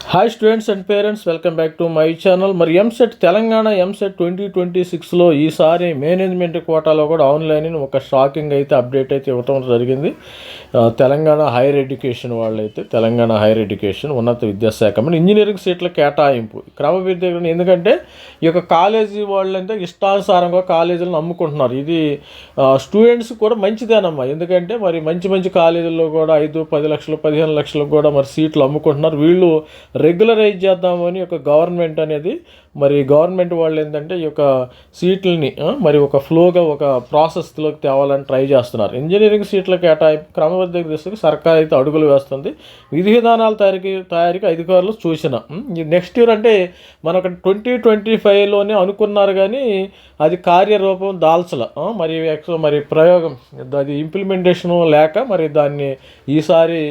Hi students and parents welcome back to my channel మరి EAMCET Telangana EAMCET twenty twenty సిక్స్లో ఈసారి management కోటాలో కూడా ఆన్లైన్ ఒక షాకింగ్ అయితే అప్డేట్ అయితే ఇవ్వటం జరిగింది. తెలంగాణ హైయర్ ఎడ్యుకేషన్ వాళ్ళైతే తెలంగాణ హైయర్ ఎడ్యుకేషన్ ఉన్నత విద్యాశాఖ మరి ఇంజనీరింగ్ సీట్ల కేటాయింపు. క్రమబద్ధీకరణ ఎందుకంటే ఈ యొక్క కాలేజీ వాళ్ళంటే ఇష్టానుసారంగా కాలేజీలను అమ్ముకుంటున్నారు ఇది స్టూడెంట్స్ కూడా మంచిదేనమ్మా. ఎందుకంటే మరి మంచి మంచి కాలేజీల్లో కూడా ఐదు పది లక్షలు పదిహేను లక్షలకు కూడా మరి సీట్లు అమ్ముకుంటున్నారు. వీళ్ళు రెగ్యులరైజ్ చేద్దామని ఒక గవర్నమెంట్ అనేది మరి గవర్నమెంట్ వాళ్ళు ఏంటంటే ఈ యొక్క సీట్లని మరి ఒక ఫ్లోగా ఒక ప్రాసెస్లోకి తేవాలని ట్రై చేస్తున్నారు. ఇంజనీరింగ్ సీట్ల కేటాయింపు క్రమబద్ధ దిశకు సర్కార్ అయితే అడుగులు వేస్తుంది. విధి విధానాల తయారీకి తయారీకి అధికారులు సూచన. నెక్స్ట్ ఇయర్ అంటే మనకు ట్వంటీ ట్వంటీ ఫైవ్లోనే అనుకున్నారు కానీ అది కార్యరూపం దాల్చల. మరి మరి ప్రయోగం అది ఇంప్లిమెంటేషన్ లేక మరి దాన్ని ఈసారి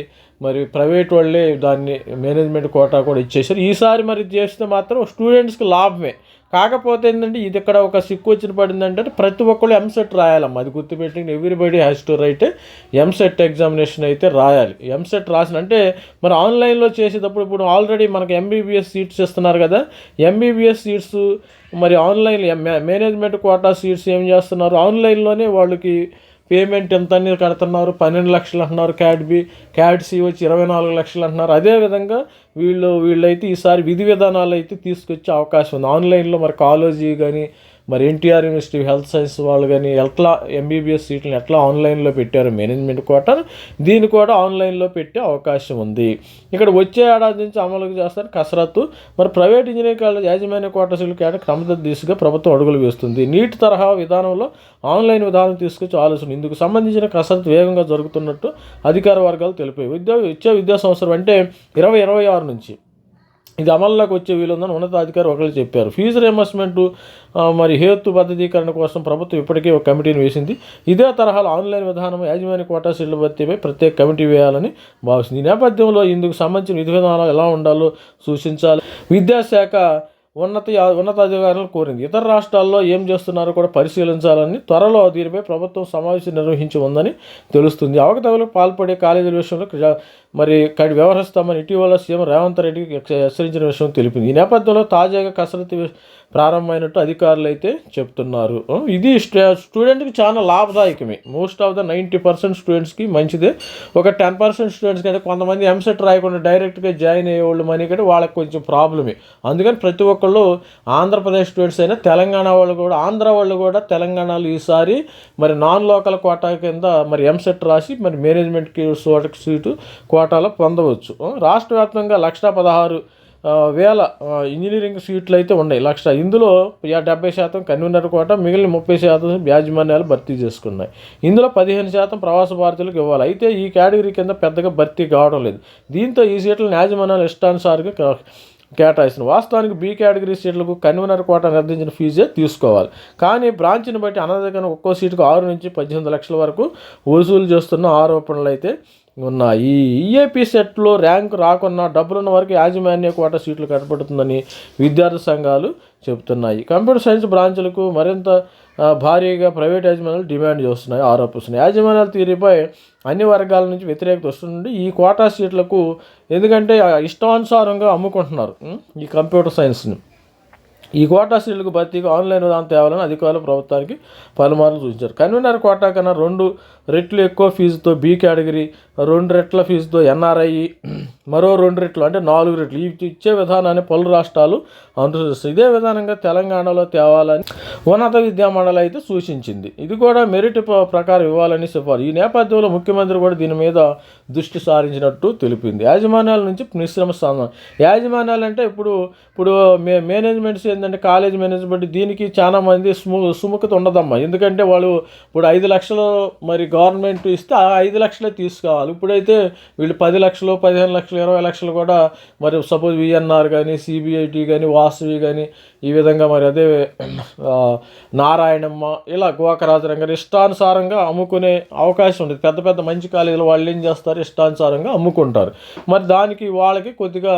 మరి ప్రైవేట్ వాళ్ళే దాన్ని మేనేజ్మెంట్ కోటా కూడా ఇచ్చేసారు ఈసారి మరి చేస్తే మాత్రం స్టూడెంట్స్కి లాభమే. కాకపోతే ఏంటంటే ఇది ఇక్కడ ఒక సిక్కు వచ్చిన పడిందంటే ప్రతి ఒక్కళ్ళు ఎంసెట్ రాయాలమ్మా. అది గుర్తుపెట్టి everybody has to write EAMCET examination అయితే రాయాలి. ఎంసెట్ రాసిన అంటే మరి ఆన్లైన్లో చేసేటప్పుడు ఇప్పుడు ఆల్రెడీ మనకు ఎంబీబీఎస్ సీట్స్ ఇస్తున్నారు కదా. ఎంబీబీఎస్ సీట్స్ మరి ఆన్లైన్ మేనేజ్మెంట్ కోటా సీట్స్ ఏం చేస్తున్నారు? ఆన్లైన్లోనే వాళ్ళకి పేమెంట్ ఎంత అని కడుతున్నారు? పన్నెండు లక్షలు అంటున్నారు క్యాడ్ బి క్యాడ్ సి వచ్చి ఇరవై నాలుగు లక్షలు అంటున్నారు. అదేవిధంగా వీళ్ళు వీళ్ళైతే ఈసారి విధి విధానాలు అయితే తీసుకొచ్చే అవకాశం ఉంది. ఆన్లైన్లో మరి కాలేజీ కానీ మరి ఎన్టీఆర్ యూనివర్సిటీ హెల్త్ సైన్స్ వాళ్ళు కానీ ఎట్లా ఎంబీబీఎస్ సీట్లను ఎట్లా ఆన్లైన్లో పెట్టారు మేనేజ్మెంట్ కోటాను దీన్ని కూడా ఆన్లైన్లో పెట్టే అవకాశం ఉంది. ఇక్కడ వచ్చే ఏడాది నుంచి అమలుకు చేస్తారు కసరత్తు. మరి ప్రైవేట్ ఇంజనీరింగ్ కాలేజ్ యాజమాన్య కోట సీట్లు కేట క్రమబద్ధ దిశగా ప్రభుత్వం అడుగులు వేస్తుంది. నీట్ తరహా విధానంలో ఆన్లైన్ విధానం తీసుకొచ్చి ఆలోచన. ఇందుకు సంబంధించిన కసరత్తు వేగంగా జరుగుతున్నట్టు అధికార వర్గాలు తెలిపాయి. విద్యా వచ్చే విద్యా సంవత్సరం అంటే ఇరవై ఇరవై ఆరు నుంచి ఇది అమల్లోకి వచ్చే వీలుందని ఉన్నతాధికారి ఒకరు చెప్పారు. ఫీజు రియంబర్స్మెంట్ మరి హేతు పద్ధతీకరణ కోసం ప్రభుత్వం ఇప్పటికే ఒక కమిటీని వేసింది. ఇదే తరహాలో ఆన్లైన్ విధానం యాజమాన్య కోటా సీట్ల భర్తీపై ప్రత్యేక కమిటీ వేయాలని భావిస్తుంది. ఈ నేపథ్యంలో ఇందుకు సంబంధించిన విధి విధానాలు ఎలా ఉండాలో సూచించాలి. విద్యాశాఖ ఉన్నత ఉన్నతాధికారులను కోరింది. ఇతర రాష్ట్రాల్లో ఏం చేస్తున్నారో కూడా పరిశీలించాలని త్వరలో దీనిపై ప్రభుత్వం సమావేశం నిర్వహించి ఉందని తెలుస్తుంది. అవకతవలకు పాల్పడే కాలేజీల విషయంలో మరి కడి వ్యవహరిస్తామని ఇటీవల సీఎం రేవంత్ రెడ్డికి హెచ్చరించిన విషయం తెలిపింది. ఈ నేపథ్యంలో తాజాగా కసరత్తు ప్రారంభమైనట్టు అధికారులు అయితే చెప్తున్నారు. ఇది స్టూడెంట్కి చాలా లాభదాయకమే. Most of the ninety percent స్టూడెంట్స్కి మంచిదే. ఒక టెన్ పర్సెంట్ స్టూడెంట్స్కి అయితే కొంతమంది ఎంసెట్ రాయకుండా డైరెక్ట్గా జాయిన్ అయ్యే వాళ్ళు మనీ కంటే వాళ్ళకి కొంచెం ప్రాబ్లమే. అందుకని ప్రతి ఒక్కళ్ళు ఆంధ్రప్రదేశ్ స్టూడెంట్స్ అయినా తెలంగాణ వాళ్ళు కూడా ఆంధ్ర వాళ్ళు కూడా తెలంగాణలో ఈసారి మరి నాన్ లోకల్ కోటా కింద మరి ఎంసెట్ రాసి మరి మేనేజ్మెంట్కి సీటు కోటాలో పొందవచ్చు. రాష్ట్ర వ్యాప్తంగా లక్ష పదహారు వేల ఇంజనీరింగ్ సీట్లు అయితే ఉన్నాయి. లక్ష. ఇందులో డెబ్బై శాతం కన్వీనర్ కోట మిగిలిన ముప్పై శాతం యాజమాన్యాలు భర్తీ చేసుకున్నాయి. ఇందులో పదిహేను శాతం ప్రవాస భారతీయులకు ఇవ్వాలి. అయితే ఈ కేటగిరీ కింద పెద్దగా భర్తీ కావడం లేదు. దీంతో ఈ సీట్లను యాజమాన్యాలు ఇష్టానుసారిగా కేటాయిస్తుంది. వాస్తవానికి బీ కేటగిరీ సీట్లకు కన్వీనర్ కోట నిర్ణయించిన ఫీజే తీసుకోవాలి. కానీ బ్రాంచ్ని బట్టి అనధికంగా ఒక్కో సీటుకు ఆరు నుంచి పద్దెనిమిది లక్షల వరకు వసూలు చేస్తున్న ఆరోపణలు అయితే ఉన్నాయి. ఈఏపీ సెట్లో ర్యాంకు రాకున్నా డబ్బులున్న వరకు యాజమాన్య కోట సీట్లు కట్టబడుతుందని విద్యార్థి సంఘాలు చెబుతున్నాయి. కంప్యూటర్ సైన్స్ బ్రాంచ్లకు మరింత భారీగా ప్రైవేట్ యాజమాన్యాలు డిమాండ్ చేస్తున్నాయి ఆరోపిస్తున్నాయి. యాజమాన్యాల తీరుపై అన్ని వర్గాల నుంచి వ్యతిరేకత వస్తుంది ఈ కోటా సీట్లకు ఎందుకంటే ఇష్టానుసారంగా అమ్ముకుంటున్నారు ఈ కంప్యూటర్ సైన్స్ని. ఈ కోటా సీట్లకు భర్తీకి ఆన్లైన్ విధానం తేవాలని అధికారులు ప్రభుత్వానికి పలుమార్లు సూచించారు. కన్వీనర్ కోటా కన్నా రెండు రెట్లు ఎక్కువ ఫీజుతో బి కేటగిరీ రెండు రెట్ల ఫీజుతో ఎన్ఆర్ఐ మరో రెండు రెట్లు అంటే నాలుగు రెట్లు. ఇవి ఇచ్చే విధానాన్ని పలు రాష్ట్రాలు అనుసరిస్తాయి ఇదే విధానంగా తెలంగాణలో తేవాలని ఉన్నత విద్యా మండలి అయితే సూచించింది. ఇది కూడా మెరిట్ ప్రకారం ఇవ్వాలని సిఫారు. ఈ నేపథ్యంలో ముఖ్యమంత్రి కూడా దీని మీద దృష్టి సారించినట్టు తెలిపింది. యాజమాన్యాల నుంచి మిశ్రమ స్థానం యాజమాన్యాలు అంటే ఇప్పుడు ఇప్పుడు మే మేనేజ్మెంట్స్ ఏంటంటే కాలేజ్ మేనేజ్మెంట్ దీనికి చాలామంది సుము సుముఖత ఉండదమ్మా. ఎందుకంటే వాళ్ళు ఇప్పుడు ఐదు లక్షలు మరి గవర్నమెంట్ ఇస్తే ఆ ఐదు లక్షలే తీసుకోవాలి. ఇప్పుడైతే వీళ్ళు పది లక్షలు పదిహేను లక్షలు ఇరవై లక్షలు కూడా మరి సపోజ్ విఎన్ఆర్ కానీ సిబిఐటి కానీ వాసవి కానీ ఈ విధంగా మరి అదే నారాయణమ్మ ఇలా గోకరాజరంగారు ఇష్టానుసారంగా అమ్ముకునే అవకాశం ఉంది. పెద్ద పెద్ద మంచి కాలేజీలు వాళ్ళు ఏం చేస్తారు? ఇష్టానుసారంగా అమ్ముకుంటారు. మరి దానికి వాళ్ళకి కొద్దిగా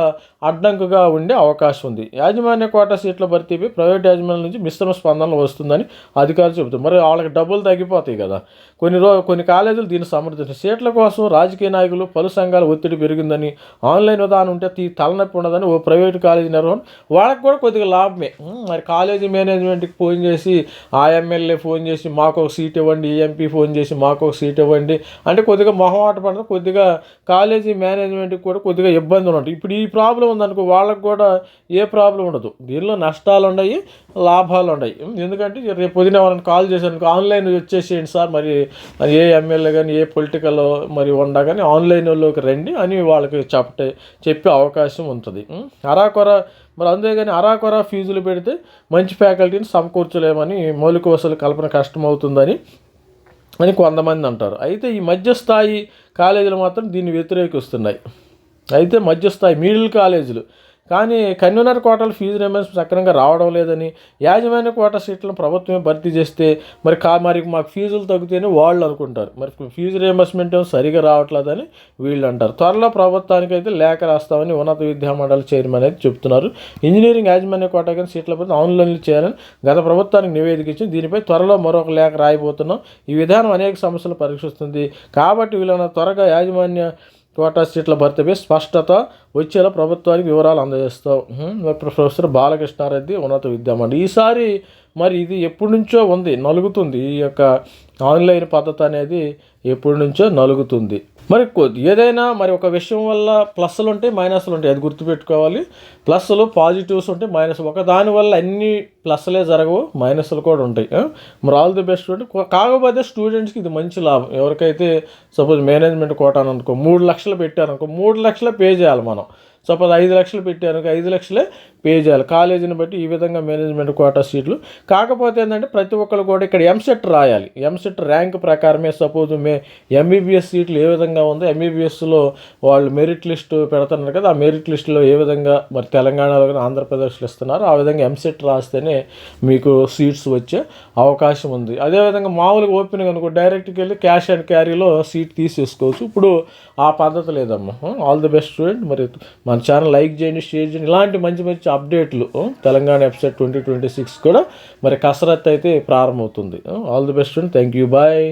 అడ్డంకుగా ఉండే అవకాశం ఉంది. యాజమాన్య కోటా సీట్ల భర్తీపై ప్రైవేట్ యాజమాన్యం నుంచి మిశ్రమ స్పందన వస్తుందని అధికారులు చెబుతారు మరి వాళ్ళకి డబ్బులు తగ్గిపోతాయి కదా. కొన్ని రో కొన్ని కాలేజీలు దీన్ని సమర్థించారు సీట్ల కోసం రాజకీయ నాయకులు పలు సంఘాల ఒత్తిడి పెరిగిందని ఆన్లైన్ విధానం ఉంటే తీ తలనొప్పి ఉండదని ఓ ప్రైవేట్ కాలేజీ నిర్వహణ వాళ్ళకి కూడా కొద్దిగా లాభమే. మరి కాలేజీ మేనేజ్మెంట్కి ఫోన్ చేసి ఆ ఎమ్మెల్యే ఫోన్ చేసి మాకు ఒక సీట్ ఇవ్వండి ఈ ఎంపీ ఫోన్ చేసి మాకు ఒక సీట్ ఇవ్వండి అంటే కొద్దిగా మొహమాట పడదు కొద్దిగా కాలేజీ మేనేజ్మెంట్కి కూడా కొద్దిగా ఇబ్బంది ఉంటుంది ఇప్పుడు ఈ ప్రాబ్లం ఉందనుకో వాళ్ళకి కూడా ఏ ప్రాబ్లం ఉండదు. దీనిలో నష్టాలు ఉన్నాయి లాభాలు ఉన్నాయి. ఎందుకంటే రేపు పొద్దున వాళ్ళని కాల్ చేశాను ఆన్లైన్ వచ్చేసేయండి సార్ మరి మరి ఏ ఏ ఎమ్మెల్యే కానీ ఏ పొలిటికల్ మరి ఉండా కానీ ఆన్లైన్లోకి రండి అని వాళ్ళకి చెప్పే చెప్పే అవకాశం ఉంటుంది. అరాకొర మరి అంతేగాని అరాకొర ఫీజులు పెడితే మంచి ఫ్యాకల్టీని సమకూర్చలేమని మౌలిక వసతులు కల్పన కష్టమవుతుందని అని కొంతమంది అంటారు. అయితే ఈ మధ్యస్థాయి కాలేజీలు మాత్రం దీన్ని వ్యతిరేకిస్తున్నాయి. అయితే మధ్యస్థాయి మిడిల్ కాలేజీలు కానీ కన్వీనర్ కోటలు ఫీజు రిమెంబర్స్ సక్రమంగా రావడం లేదని యాజమాన్య కోట సీట్లను ప్రభుత్వమే భర్తీ చేస్తే మరి కా మరి మాకు ఫీజులు తగ్గితేనే వాళ్ళు అనుకుంటారు. మరి ఫీజు రియంబర్స్మెంట్ ఏమో సరిగా రావట్లేదని వీళ్ళు అంటారు. త్వరలో ప్రభుత్వానికి అయితే లేఖ రాస్తామని ఉన్నత విద్యా మండలి చైర్మన్ అయితే చెప్తున్నారు. ఇంజనీరింగ్ యాజమాన్య కోట కానీ సీట్లపై ఆన్లైన్లు చేయాలని గత ప్రభుత్వానికి నివేదిక ఇచ్చింది. దీనిపై త్వరలో మరొక లేఖ రాయబోతున్నాం. ఈ విధానం అనేక సమస్యలు పరీక్షిస్తుంది. కాబట్టి వీళ్ళన త్వరగా యాజమాన్య కోటా సీట్ల భర్తీపై స్పష్టత వచ్చేలా ప్రభుత్వానికి వివరాలు అందజేస్తాం. ప్రొఫెసర్ బాలకృష్ణారెడ్డి ఉన్నత విద్యామండి ఈసారి మరి ఇది ఎప్పటి నుంచో ఉంది నలుగుతుంది. ఈ యొక్క ఆన్లైన్ పద్ధతి అనేది ఎప్పటి నుంచో నలుగుతుంది. మరి కొద్ది ఏదైనా మరి ఒక విషయం వల్ల ప్లస్లు ఉంటాయి మైనస్లు ఉంటాయి. అది గుర్తుపెట్టుకోవాలి. ప్లస్లు పాజిటివ్స్ ఉంటాయి మైనస్ ఒక దాని వల్ల అన్ని ప్లస్లే జరగవు మైనస్లు కూడా ఉంటాయి. మరి ఆల్ ది బెస్ట్ స్టూడెంట్ కాకపోతే స్టూడెంట్స్కి ఇది మంచి లాభం. ఎవరికైతే సపోజ్ మేనేజ్మెంట్ కోటాను అనుకో మూడు లక్షలు పెట్టారనుకో మూడు లక్షలు పే చేయాలి మనం. సపోజ్ ఐదు లక్షలు పెట్టారు. ఐదు లక్షలే పే చేయాలి. కాలేజీని బట్టి ఈ విధంగా మేనేజ్మెంట్ కోటా సీట్లు కాకపోతే ఏంటంటే ప్రతి ఒక్కరు కూడా ఇక్కడ ఎంసెట్ రాయాలి. ఎంసెట్ ర్యాంక్ ప్రకారమే సపోజ్ మే ఎంబీబీఎస్ సీట్లు ఏ విధంగా ఉందో ఎంబీబీఎస్లో వాళ్ళు మెరిట్ లిస్ట్ పెడుతున్నారు కదా ఆ మెరిట్ లిస్టులో ఏ విధంగా మరి తెలంగాణలో కానీ ఆంధ్రప్రదేశ్లో ఇస్తున్నారు ఆ విధంగా ఎంసెట్ రాస్తేనే మీకు సీట్స్ వచ్చే అవకాశం ఉంది. అదేవిధంగా మామూలుగా ఓపెన్ అనుకో డైరెక్ట్కి వెళ్ళి క్యాష్ అండ్ క్యారీలో సీట్ తీసేసుకోవచ్చు. ఇప్పుడు ఆ పద్ధతి లేదమ్మా. ఆల్ ది బెస్ట్ స్టూడెంట్ మరి మన ఛానల్ లైక్ చేయండి షేర్ చేయండి. ఇలాంటి మంచి మంచి అప్డేట్లు Telangana episode twenty twenty six కూడా మరి కసరత్ అయితే ప్రారంభమవుతుంది. All the best and thank you bye